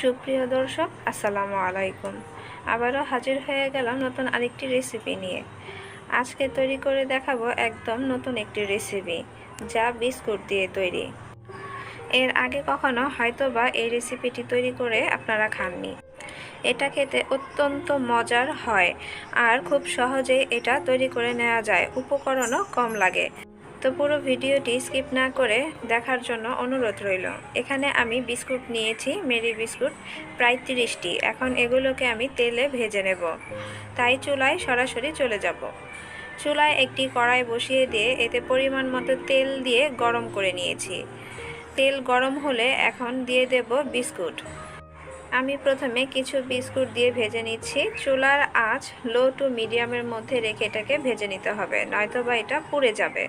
সুপ্রিয় দর্শক, আসসালামু আলাইকুম। আবারও হাজির হয়ে গেলাম নতুন আরেকটি রেসিপি নিয়ে। আজকে তৈরি করে দেখাবো একদম নতুন একটি রেসিপি যা বিস্কুট দিয়ে তৈরি। এর আগে কখনো হয়তোবা এই রেসিপিটি তৈরি করে আপনারা খাননি। এটা খেতে অত্যন্ত মজার হয়, আর খুব সহজেই এটা তৈরি করে নেওয়া যায়। উপকরণও কম লাগে। তো পুরো ভিডিওটি স্কিপ না করে দেখার জন্য অনুরোধ রইল। এখানে আমি বিস্কুট নিয়েছি, মেরি বিস্কুট, প্রায় তিরিশটি। এখন এগুলোকে আমি তেলে ভেজে নেব। তাই চুলায় সরাসরি চলে যাব। চুলায় একটি কড়াই বসিয়ে দিয়ে এতে পরিমাণ মতো তেল দিয়ে গরম করে নিয়েছি। তেল গরম হলে এখন দিয়ে দেব বিস্কুট। আমি প্রথমে কিছু বিস্কুট দিয়ে ভেজে নিচ্ছি। চুলার আঁচ লো টু মিডিয়ামের মধ্যে রেখে এটাকে ভেজে নিতে হবে নয়তো বা এটা পুড়ে যাবে।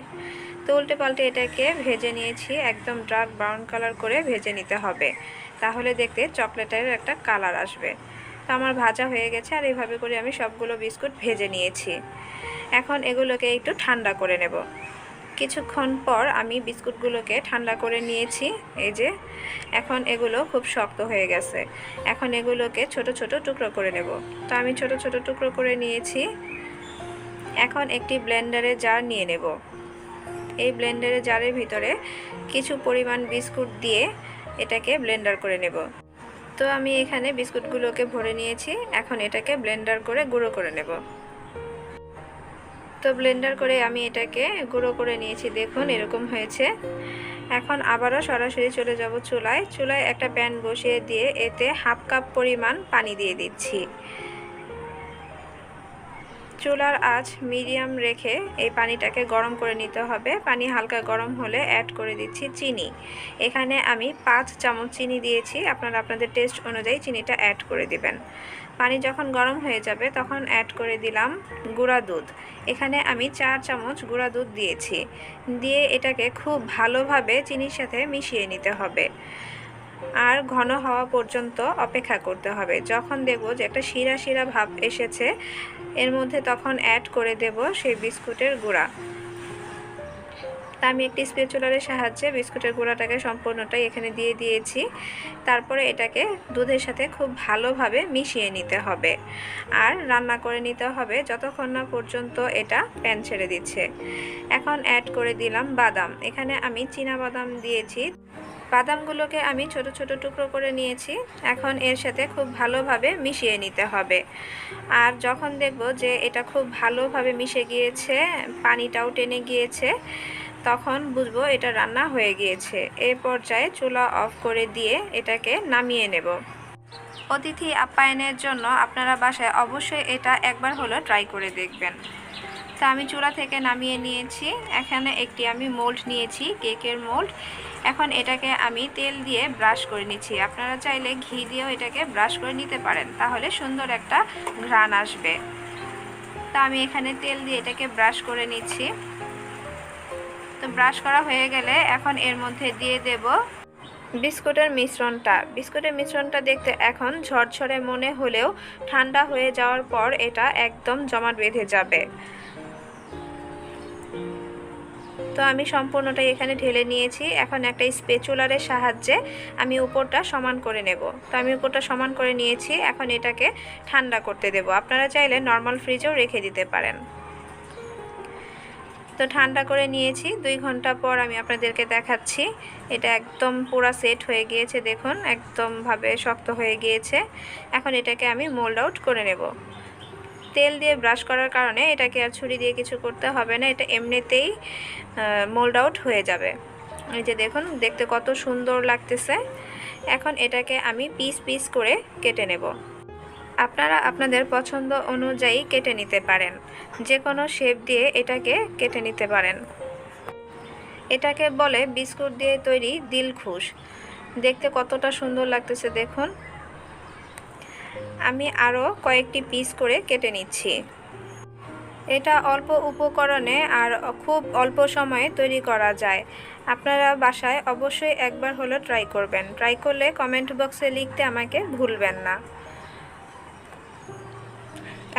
তো উল্টে পাল্টে এটাকে ভেজে নিয়েছি, একদম ডার্ক ব্রাউন কালার করে ভেজে নিতে হবে। তাহলে দেখতে চকলেটের একটা কালার আসবে। তো আমার ভাজা হয়ে গেছে আর এইভাবে করে আমি সবগুলো বিস্কুট ভেজে নিয়েছি। এখন এগুলোকে একটু ঠান্ডা করে নেব। কিছুক্ষণ পর আমি বিস্কুটগুলোকে ঠান্ডা করে নিয়েছি, এই যে। এখন এগুলো খুব শক্ত হয়ে গেছে। এখন এগুলোকে ছোট ছোট টুকরো করে নেব। তো আমি ছোট ছোট টুকরো করে নিয়েছি। এখন একটি ব্লেন্ডারে জার নিয়ে নেব। এই ব্লেন্ডারে জারের ভিতরে কিছু পরিমাণ বিস্কুট দিয়ে এটাকে ব্লেন্ডার করে নেব। তো আমি এখানে বিস্কুটগুলোকে ভরে নিয়েছি। এখন এটাকে ব্লেন্ডার করে গুঁড়ো করে নেব। তো ব্লেন্ডার করে আমি এটাকে গুঁড়ো করে নিয়েছি, দেখুন এরকম হয়েছে। এখন আবারও সরাসরি চলে যাব চুলায়। চুলায় একটা প্যান বসিয়ে দিয়ে এতে হাফ কাপ পরিমাণ পানি দিয়ে দিচ্ছি। চুলার আঁচ মিডিয়াম রেখে এই পানিটাকে গরম করে নিতে হবে। পানি হালকা গরম হলে অ্যাড করে দিচ্ছি চিনি। এখানে আমি পাঁচ চামচ চিনি দিয়েছি। আপনারা আপনাদের টেস্ট অনুযায়ী চিনিটা অ্যাড করে দিবেন। পানি যখন গরম হয়ে যাবে তখন অ্যাড করে দিলাম গুঁড়া দুধ। এখানে আমি চার চামচ গুঁড়া দুধ দিয়েছি। দিয়ে এটাকে খুব ভালোভাবে চিনির সাথে মিশিয়ে নিতে হবে। আর ঘন হওয়া পর্যন্ত অপেক্ষা করতে হবে। যখন দেখব যে একটা শিরা শিরা ভাব এসেছে, এর মধ্যে তখন অ্যাড করে দেব সেই বিস্কুটের গুঁড়া। তা আমি একটি স্পেচুলারের সাহায্যে বিস্কুটের গুঁড়াটাকে সম্পূর্ণটাই এখানে দিয়ে দিয়েছি। তারপরে এটাকে দুধের সাথে খুব ভালোভাবে মিশিয়ে নিতে হবে। আর রান্না করে নিতে হবে যতক্ষণ না পর্যন্ত এটা প্যান ছেড়ে দিচ্ছে। এখন অ্যাড করে দিলাম বাদাম। এখানে আমি চীনা বাদাম দিয়েছি। বাদামগুলোকে আমি ছোট ছোট টুকরো করে নিয়েছি। এখন এর সাথে খুব ভালোভাবে মিশিয়ে নিতে হবে। আর যখন দেখব যে এটা খুব ভালোভাবে মিশে গিয়েছে, পানিটাও টেনে গিয়েছে, তখন বুঝব এটা রান্না হয়ে গিয়েছে। এই পর্যায়ে চুলা অফ করে দিয়ে এটাকে নামিয়ে নেব। অতিথি আপ্যায়নের জন্য আপনারা বাসায় অবশ্যই এটা একবার হলো ট্রাই করে দেখবেন। তা আমি চুলা থেকে নামিয়ে নিয়েছি। এখানে একটি আমি মোল্ড নিয়েছি, কেকের মোল্ড এখন এটাকে আমি তেল দিয়ে ব্রাশ করে নিচ্ছি। আপনারা চাইলে ঘি দিয়েও এটাকে ব্রাশ করে নিতে পারেন, তাহলে সুন্দর একটা ঘ্রাণ আসবে। তা আমি এখানে তেল দিয়ে এটাকে ব্রাশ করে নিচ্ছি। তো ব্রাশ করা হয়ে গেলে এখন এর মধ্যে দিয়ে দেব বিস্কুটের মিশ্রণটা। বিস্কুটের মিশ্রণটা দেখতে এখন ঝরঝরে মনে হলেও ঠান্ডা হয়ে যাওয়ার পর এটা একদম জমাট বেঁধে যাবে। তো আমি সম্পূর্ণটাই এখানে ঢেলে নিয়েছি। এখন একটা স্পেচুলারের সাহায্যে আমি উপরটা সমান করে নেব। তো আমি উপরটা সমান করে নিয়েছি। এখন এটাকে ঠান্ডা করতে দেব। আপনারা চাইলে নর্মাল ফ্রিজেও রেখে দিতে পারেন। তো ঠান্ডা করে নিয়েছি। দুই ঘণ্টা পর আমি আপনাদেরকে দেখাচ্ছি। এটা একদম পুরা সেট হয়ে গিয়েছে, দেখুন। একদমভাবে শক্ত হয়ে গিয়েছে। এখন এটাকে আমি মোল্ড আউট করে নেব। তেল দিয়ে ব্রাশ করার কারণে এটাকে আর ছুরি দিয়ে কিছু করতে হবে না, এটা এমনিতেই মোল্ড আউট হয়ে যাবে। এই যে দেখুন, দেখতে কত সুন্দর লাগতেছে। এখন এটাকে আমি পিস পিস করে কেটে নেব। আপনারা আপনাদের পছন্দ অনুযায়ী কেটে নিতে পারেন। যে কোনো শেপ দিয়ে এটাকে কেটে নিতে পারেন। এটাকে বলে বিস্কুট দিয়ে তৈরি দিলখুশ। দেখতে কতটা সুন্দর লাগতেছে, দেখুন। আমি আরও কয়েকটি পিস করে কেটে নিচ্ছি। এটা অল্প উপকরণে আর খুব অল্প সময়ে তৈরি করা যায়। আপনারা বাসায় অবশ্যই একবার হলো ট্রাই করবেন। ট্রাই করলে কমেন্ট বক্সে লিখতে আমাকে ভুলবেন না।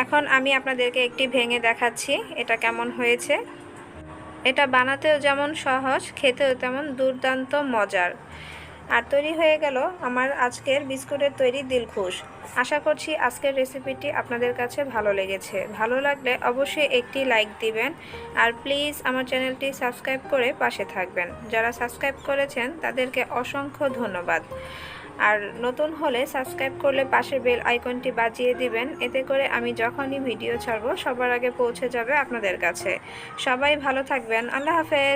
এখন আমি আপনাদেরকে একটি ভেঙে দেখাচ্ছি, এটা কেমন হয়েছে। এটা বানাতেও যেমন সহজ, খেতেও তেমন দুর্দান্ত মজার। আর তৈরি হয়ে গেল আমার আজকের বিস্কুটের তৈরি দিলখুশ। আশা করছি আজকের রেসিপিটি আপনাদের কাছে ভালো লেগেছে। ভালো লাগলে অবশ্যই একটি লাইক দিবেন আর প্লিজ আমার চ্যানেলটি সাবস্ক্রাইব করে পাশে থাকবেন। যারা সাবস্ক্রাইব করেছেন তাদেরকে অসংখ্য ধন্যবাদ। আর নতুন হলে সাবস্ক্রাইব করলে পাশের বেল আইকনটি বাজিয়ে দিবেন। এতে করে আমি যখনই ভিডিও ছাড়বো সবার আগে পৌঁছে যাবে আপনাদের কাছে। সবাই ভালো থাকবেন। আল্লাহ হাফেজ।